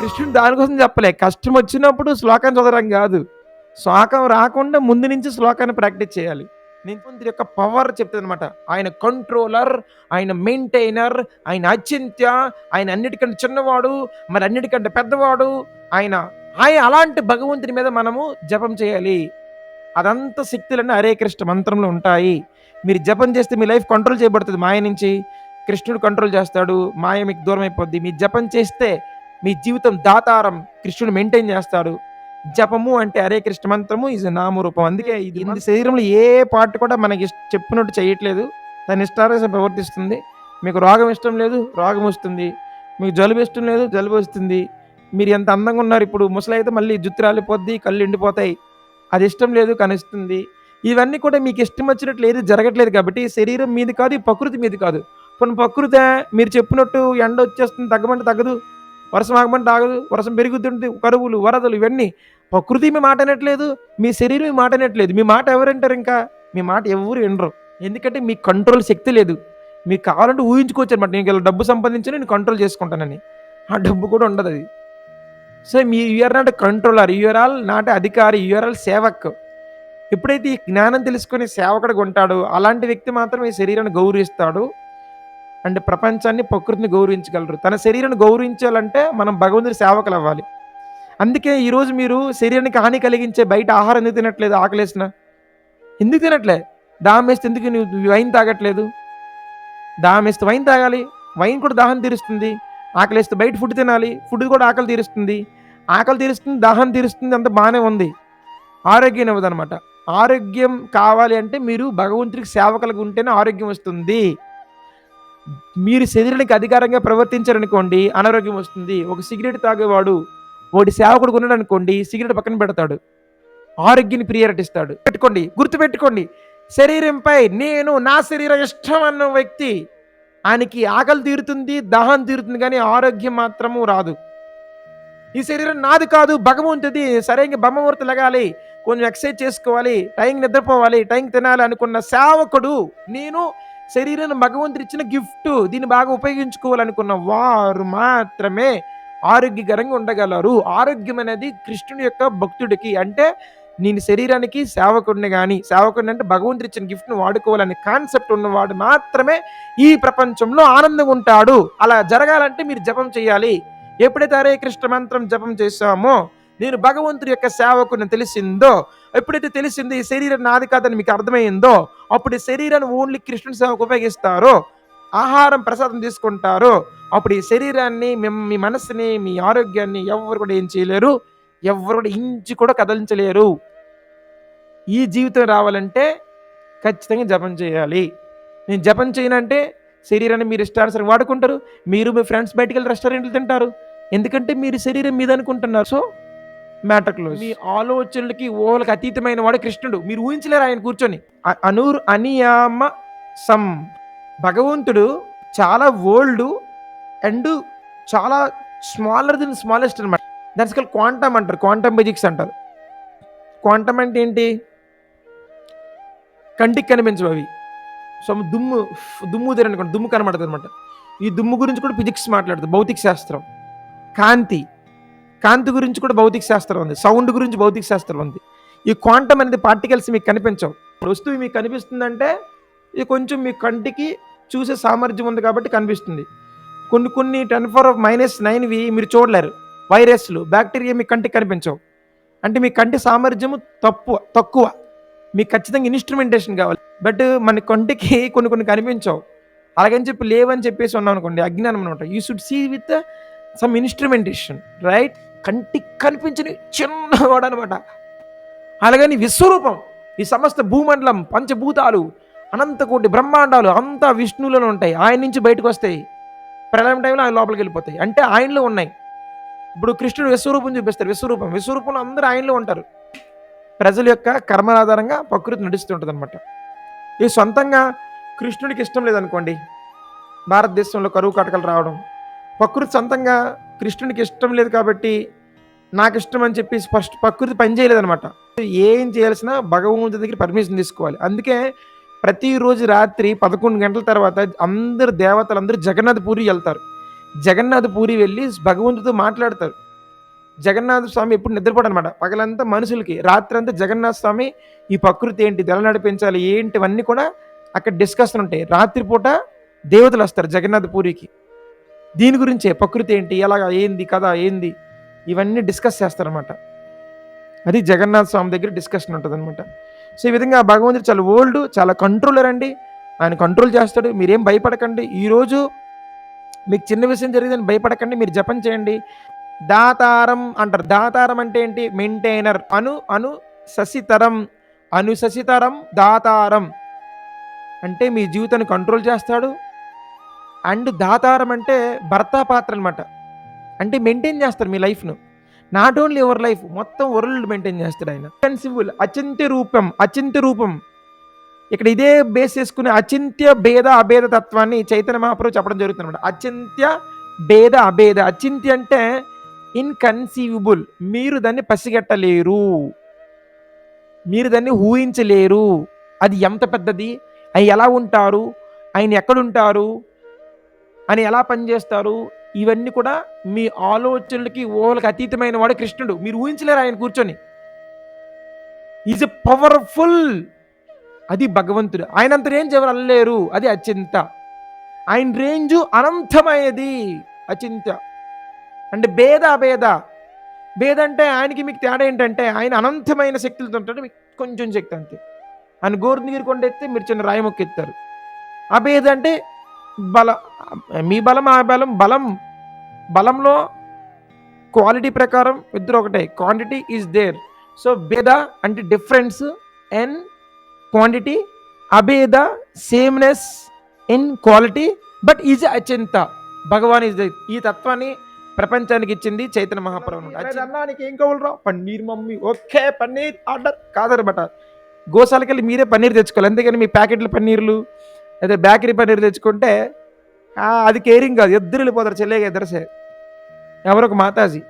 కృష్ణుడు దానికోసం చెప్పలే. కష్టం వచ్చినప్పుడు శ్లోకం చదవడం కాదు. శ్లోకం రాకుండా ముందు నుంచి శ్లోకాన్ని ప్రాక్టీస్ చేయాలి. నింపుంది యొక్క పవర్ చెప్తుంది అనమాట ఆయన కంట్రోలర్ ఆయన మెయింటైనర్ ఆయన అచింత్య ఆయన అన్నిటికంటే చిన్నవాడు మరి అన్నిటికంటే పెద్దవాడు ఆయన ఆయన అలాంటి భగవంతుని మీద మనము జపం చేయాలి. అదంతా శక్తులన్నీ హరే కృష్ణ మంత్రంలో ఉంటాయి. మీరు జపం చేస్తే మీ లైఫ్ కంట్రోల్ చేయబడుతుంది మాయ నుంచి. కృష్ణుడు కంట్రోల్ చేస్తాడు మాయ మీకు దూరం అయిపోద్ది మీరు జపం చేస్తే మీ జీవితం దాతారం కృష్ణుడు మెయింటైన్ చేస్తాడు. జపము అంటే హరే కృష్ణ మంత్రము ఇది నామరూపం అందుకే ఇది శరీరంలో ఏ పార్ట్ కూడా మనకి చెప్పినట్టు చేయట్లేదు. దాని ఇష్టారాసం ప్రవర్తిస్తుంది. మీకు రోగం ఇష్టం లేదు రోగం వస్తుంది. మీకు జలుబు ఇష్టం లేదు జలుబు వస్తుంది. మీరు ఎంత అందంగా ఉన్నారు ఇప్పుడు ముసలి అయితే మళ్ళీ జుత్తు రాలిపోద్ది కళ్ళు ఎండిపోతాయి. అది ఇష్టం లేదు కనిస్తుంది. ఇవన్నీ కూడా మీకు ఇష్టం వచ్చినట్లు ఏది జరగట్లేదు కాబట్టి శరీరం మీది కాదు ఈ ప్రకృతి మీది కాదు. కొన్ని ప్రకృతి మీరు చెప్పినట్టు ఎండ వచ్చేస్తుంది తగ్గమంటే తగ్గదు. వర్షం ఆగమంటే ఆగదు వర్షం పెరుగుతుంది కరువులు వరదలు ఇవన్నీ. ప్రకృతి మీ మాట అనట్లేదు మీ శరీరం మీ మాట అనట్లేదు మీ మాట ఎవరు వింటారు ఇంకా? మీ మాట ఎవరు వినరు. ఎందుకంటే మీ కంట్రోల్ శక్తి లేదు. మీకు కావాలంటే ఊహించుకోవచ్చు అనమాట నేను ఇలా డబ్బు సంపాదించి నేను కంట్రోల్ చేసుకుంటానని. ఆ డబ్బు కూడా ఉండదు అది. So me you're not controller you're all not అధికారి. You're all Sevak. ఎప్పుడైతే ఈ జ్ఞానం తెలుసుకుని సేవకుడిగా ఉంటాడో అలాంటి వ్యక్తి మాత్రం ఈ శరీరాన్ని గౌరవిస్తాడు. అంటే ప్రపంచాన్ని ప్రకృతిని గౌరవించగలరు. తన శరీరాన్ని గౌరవించాలంటే మనం భగవంతుని సేవకులు అవ్వాలి. అందుకే ఈరోజు మీరు శరీరానికి హాని కలిగించే బయట ఆహారం ఎందుకు తినట్లేదు? ఆకలేసిన ఎందుకు తినట్లే? దాహం వేస్తే ఎందుకు నువ్వు వైన్ తాగట్లేదు? దాహం వేస్తే వైన్ తాగాలి. వైన్ కూడా దాహం తీరుస్తుంది. ఆకలిస్తే బయట ఫుడ్ తినాలి. ఫుడ్ కూడా ఆకలి తీరుస్తుంది. ఆకలి తీరుస్తుంది దాహం తీరుస్తుంది అంత బాగానే ఉంది. ఆరోగ్యం ఇవ్వదనమాట ఆరోగ్యం కావాలి అంటే మీరు భగవంతుడికి సేవకులకు ఉంటేనే ఆరోగ్యం వస్తుంది. మీరు శరీరానికి అధికారంగా ప్రవర్తించారనుకోండి అనారోగ్యం వస్తుంది. ఒక సిగరెట్ తాగేవాడు వాడి సేవకుడు ఉన్నాడు అనుకోండి సిగరెట్ పక్కన పెడతాడు. ఆరోగ్యాన్ని ప్రియారిటీ ఇస్తాడు పెట్టుకోండి గుర్తుపెట్టుకోండి. శరీరంపై నేను నా శరీరం ఇష్టం అన్న వ్యక్తి ఆయనకి ఆకలి తీరుతుంది దాహం తీరుతుంది కానీ ఆరోగ్యం మాత్రము రాదు. ఈ శరీరం నాది కాదు భగవంతుది సరైన బొమ్మమూర్తి లగాలి కొంచెం ఎక్సర్సైజ్ చేసుకోవాలి టైంకి నిద్రపోవాలి టైంకి తినాలి అనుకున్న సేవకుడు నేను శరీరాన్ని భగవంతుడు ఇచ్చిన గిఫ్ట్. దీన్ని బాగా ఉపయోగించుకోవాలనుకున్న వారు మాత్రమే ఆరోగ్యకరంగా ఉండగలరు. ఆరోగ్యం అనేది కృష్ణుడి యొక్క భక్తుడికి అంటే నేను శరీరానికి సేవకుడిని కానీ సేవకుడిని అంటే భగవంతుడు ఇచ్చిన గిఫ్ట్ను వాడుకోవాలనే కాన్సెప్ట్ ఉన్నవాడు మాత్రమే ఈ ప్రపంచంలో ఆనందంగా ఉంటాడు. అలా జరగాలంటే మీరు జపం చేయాలి. ఎప్పుడైతే హరే కృష్ణ మంత్రం జపం చేశామో నేను భగవంతుడి యొక్క సేవకుని తెలిసిందో ఎప్పుడైతే తెలిసిందో ఈ శరీరం నాది కాదని మీకు అర్థమైందో అప్పుడు ఈ శరీరాన్ని ఓన్లీ కృష్ణుని సేవకు ఉపయోగిస్తారో ఆహారం ప్రసాదం తీసుకుంటారో అప్పుడు ఈ శరీరాన్ని మీ మనసుని మీ ఆరోగ్యాన్ని ఎవరు కూడా ఏం చేయలేరు ఎవరు కూడా ఇంచి కూడా కదలించలేరు. ఈ జీవితం రావాలంటే ఖచ్చితంగా జపం చేయాలి. నేను జపం చేయనంటే శరీరాన్ని మీరు ఇష్టానుసరి వాడుకుంటారు మీరు మీ ఫ్రెండ్స్ బయటికి వెళ్ళి రెస్టారెంట్లు తింటారు ఎందుకంటే మీరు శరీరం మీద అనుకుంటున్నారు సో మ్యాటర్ క్లోజ్. మీ ఆలోచనలకి ఊహలకు అతీతమైన వాడు కృష్ణుడు. మీరు ఊహించలేరు ఆయన కూర్చొని. అనూర్ అనియామ సం భగవంతుడు చాలా ఓల్డ్ అండ్ చాలా స్మాలర్ దెన్ స్మాలెస్ట్ అనమాట దాని స్కల్ క్వాంటమ్ అంటారు. క్వాంటమ్ ఫిజిక్స్ అంటారు. క్వాంటమ్ అంటే ఏంటి? కంటికి కనిపించవు అవి సో దుమ్ము దుమ్ము అనుకోండి దుమ్ము కనబడుతుంది అనమాట ఈ దుమ్ము గురించి కూడా ఫిజిక్స్ మాట్లాడుతుంది భౌతిక శాస్త్రం. కాంతి. కాంతి గురించి కూడా భౌతిక శాస్త్రం ఉంది. సౌండ్ గురించి భౌతిక శాస్త్రం ఉంది. ఈ క్వాంటమ్ అనేది పార్టికల్స్ మీకు కనిపించవు. వస్తువు మీకు కనిపిస్తుందంటే ఇది కొంచెం మీ కంటికి చూసే సామర్థ్యం ఉంది కాబట్టి కనిపిస్తుంది. కొన్ని కొన్ని టెన్ ఫోర్ ఆఫ్ మైనస్ నైన్వి మీరు చూడలేరు. వైరస్లు బ్యాక్టీరియా మీ కంటికి కనిపించవు. అంటే మీ కంటి సామర్థ్యము తక్కువ తక్కువ. మీకు ఖచ్చితంగా ఇన్స్ట్రుమెంటేషన్ కావాలి. బట్ మన కంటికి కొన్ని కొన్ని కనిపించవు. అలాగని చెప్పి లేవని చెప్పేసి ఉన్నాం అనుకోండి అజ్ఞానం అనమాట. You should see with some instrumentation right కంటికి కనిపించని చిన్నవాడు అనమాట అలాగని విశ్వరూపం ఈ సమస్త భూమండలం పంచభూతాలు అనంతకోటి బ్రహ్మాండాలు అంతా విష్ణువులో ఉంటాయి. ఆయన నుంచి బయటకు వస్తాయి. ప్రళయం టైంలో ఆయన లోపలికి వెళ్ళిపోతాయి. అంటే ఆయనలో ఉన్నాయి. ఇప్పుడు కృష్ణుడు విశ్వరూపం చూపిస్తారు విశ్వరూపం. విశ్వరూపంలో అందరూ ఆయనలో ఉంటారు. ప్రజల యొక్క కర్మల ఆధారంగా ప్రకృతి నడుస్తుంటుంది అనమాట ఇది సొంతంగా కృష్ణుడికి ఇష్టం లేదనుకోండి. భారతదేశంలో కరువు కాటకలు రావడం ప్రకృతి సొంతంగా కృష్ణుడికి ఇష్టం లేదు కాబట్టి నాకు ఇష్టం అని చెప్పి ఫస్ట్ ప్రకృతి పని చేయలేదనమాట ఏం చేయాల్సిన భగవంతుడి దగ్గర పర్మిషన్ తీసుకోవాలి. అందుకే ప్రతిరోజు రాత్రి పదకొండు గంటల తర్వాత అందరు దేవతలు అందరూ జగన్నాథ్ పూరి వెళ్తారు. జగన్నాథ్ పూరి వెళ్ళి భగవంతుడితో మాట్లాడతారు. జగన్నాథ స్వామి ఎప్పుడు నిద్రపోడు అనమాట పగలంతా మనుషులకి రాత్రంతా జగన్నాథ స్వామి ఈ ప్రకృతి ఏంటి ఎలా నడిపించాలి ఏంటివన్నీ కూడా అక్కడ డిస్కషన్ ఉంటాయి. రాత్రిపూట దేవతలు వస్తారు జగన్నాథ పూరికి. దీని గురించే ప్రకృతి ఏంటి ఎలాగా ఏంది కథ ఏంది ఇవన్నీ డిస్కస్ చేస్తారనమాట అది జగన్నాథ స్వామి దగ్గర డిస్కషన్ ఉంటుంది అనమాట సో ఈ విధంగా భగవంతుడు చాలా ఓల్డ్ చాలా కంట్రోలర్ అండి. ఆయన కంట్రోల్ చేస్తాడు. మీరేం భయపడకండి. ఈరోజు మీకు చిన్న విషయం జరిగిందని భయపడకండి. మీరు జపం చేయండి. దాతారం అంటారు. దాతారం అంటే ఏంటి? మెయింటైనర్ అను అను ససితరం. అను ససితరం దాతారం. అంటే మీ జీవితాన్ని కంట్రోల్ చేస్తాడు. అండ్ దాతారం అంటే భర్త పాత్ర అనమాట అంటే మెయింటైన్ చేస్తారు మీ లైఫ్ను నాట్ ఓన్లీ యువర్ లైఫ్ మొత్తం వరల్డ్ మెయింటైన్ చేస్తాడు ఆయన. సెన్సిబుల్ అచింత్య రూపం అచింత్య రూపం. ఇక్కడ ఇదే బేస్ చేసుకునే అచింత్య భేద అభేద తత్వాన్ని చైతన్య మహాప్రభు చెప్పడం జరుగుతుంది అనమాట అచింత్య భేద అభేద. అచింత్య అంటే ఇన్కన్సీవబుల్ మీరు దాన్ని పసిగట్టలేరు. మీరు దాన్ని ఊహించలేరు. అది ఎంత పెద్దది? ఆయన ఎలా ఉంటారు? ఆయన ఎక్కడుంటారు? అని ఎలా పనిచేస్తారు? ఇవన్నీ కూడా మీ ఆలోచనలకి ఊహలకు అతీతమైన వాడు కృష్ణుడు. మీరు ఊహించలేరు ఆయన కూర్చొని. ఈజ్ ఎ పవర్ఫుల్ అది భగవంతుడు. ఆయన అంత రేంజ్ ఎవరు అల్లేరు అది అచింత. ఆయన రేంజు అనంతమైనది. అచింత. అంటే భేద అభేద. భేద అంటే ఆయనకి మీకు తేడా ఏంటంటే ఆయన అనంతమైన శక్తులతో ఉంటాడు. మీకు కొంచెం శక్తి అంతే. ఆయన గోరు నీరు కొండెత్తే మీరు చిన్న రాయి మొక్కెత్తారు. అభేద అంటే బల మీ బలం ఆ బలం బలం బలంలో క్వాలిటీ ప్రకారం ఇద్దరు ఒకటే. క్వాంటిటీ ఈజ్ దేర్ సో భేద అంటే డిఫరెన్స్ అండ్ క్వాంటిటీ అభేద sameness in quality but is అచింత. Bhagavan is ఈ తత్వాన్ని ప్రపంచానికి ఇచ్చింది చైతన్య మహాప్రభు అన్నానికి ఏం కావాలరా paneer mummy. Okay paneer order. కాదనమాట. గోశాలకి వెళ్ళి మీరే పన్నీర్ తెచ్చుకోవాలి. ఎందుకని మీ ప్యాకెట్లు పన్నీర్లు అదే బేకరీ పన్నీర్ తెచ్చుకుంటే అది కేరింగ్ కాదు. ఇద్దరు వెళ్ళిపోతారు చెల్లేగా ఇద్దరసే ఎవరొక మాతాజీ.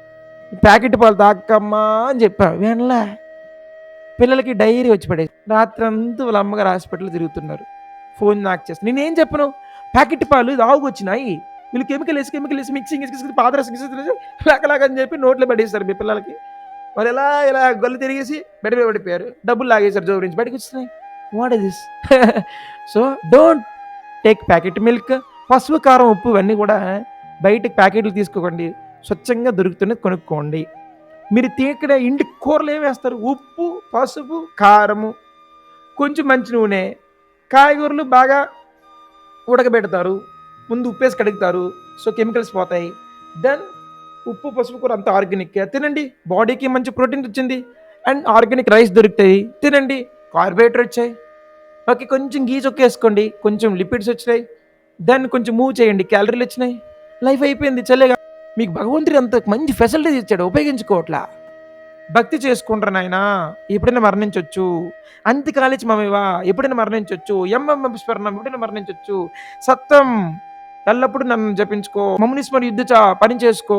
ప్యాకెట్ పాలు తాకమ్మా అని చెప్పా. వినలే పిల్లలకి డైరీ వచ్చి పడేది రాత్రి అంతా వాళ్ళ అమ్మగారు హాస్పిటల్ తిరుగుతున్నారు. ఫోన్ నాకు చేస్తాను నేనేం చెప్పను? ప్యాకెట్ పాలు ఇది వచ్చినాయి. వీళ్ళు కెమికల్ వేసి కెమికల్ వేసి మిక్సింగ్ వేసి పాదరసం అని చెప్పి నోట్లో పడేస్తారు మీ పిల్లలకి. వాళ్ళు ఎలా ఇలా గొల్లు తిరిగేసి బెడ పడిపోయారు. డబ్బులు లాగేశారు జోబు నుంచి బయటకు వచ్చినాయి. What is this? So don't take packet milk. పసుపు కారం ఉప్పు ఇవన్నీ కూడా బయటకు ప్యాకెట్లు తీసుకోకండి. స్వచ్ఛంగా దొరుకుతున్నది కొనుక్కోండి. మీరు తీకడ ఇంటి కూరలు ఏం వేస్తారు? ఉప్పు పసుపు కారము. కొంచెం మంచి నూనె. కాయగూరలు బాగా ఉడకబెడతారు. ముందు ఉప్పేసి కడుగుతారు. సో కెమికల్స్ పోతాయి. దెన్ ఉప్పు పసుపు కూర అంత ఆర్గానిక్ తినండి. బాడీకి మంచి ప్రోటీన్ వచ్చింది. అండ్ ఆర్గానిక్ రైస్ దొరుకుతాయి. తినండి. కార్బోహైడ్రేట్ వచ్చాయి. ఓకే కొంచెం గీ చొక్కేసుకోండి కొంచెం లిపిడ్స్ వచ్చినాయి. దాన్ని కొంచెం మూవ్ చేయండి క్యాలరీలు వచ్చినాయి. లైఫ్ అయిపోయింది చల్లేగా. మీకు భగవంతుడు అంత మంచి ఫెసిలిటీస్ ఇచ్చాడు ఉపయోగించుకోవట్లా. భక్తి చేసుకుంటారు నాయన? ఎప్పుడైనా మరణించవచ్చు అంతి కాలేజ్ మమ్మీవా ఎప్పుడైనా మరణించవచ్చు ఎంఎం స్మరణం ఎప్పుడైనా మరణించవచ్చు సత్వం ఎల్లప్పుడూ నన్ను జపించుకో. మమ్మల్ని స్మరి యుద్ధ చా పని చేసుకో.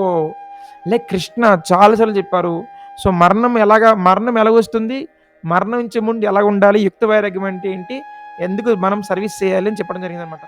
లైక్ కృష్ణ చాలాసార్లు చెప్పారు. సో మరణం ఎలాగా మరణం ఎలాగొస్తుంది మరణించే ముందు ఎలా ఉండాలి యుక్త వైరాగ్యం అంటే ఏంటి? ఎందుకు మనం సర్వీస్ చేయాలి అని చెప్పడం జరిగింది అనమాట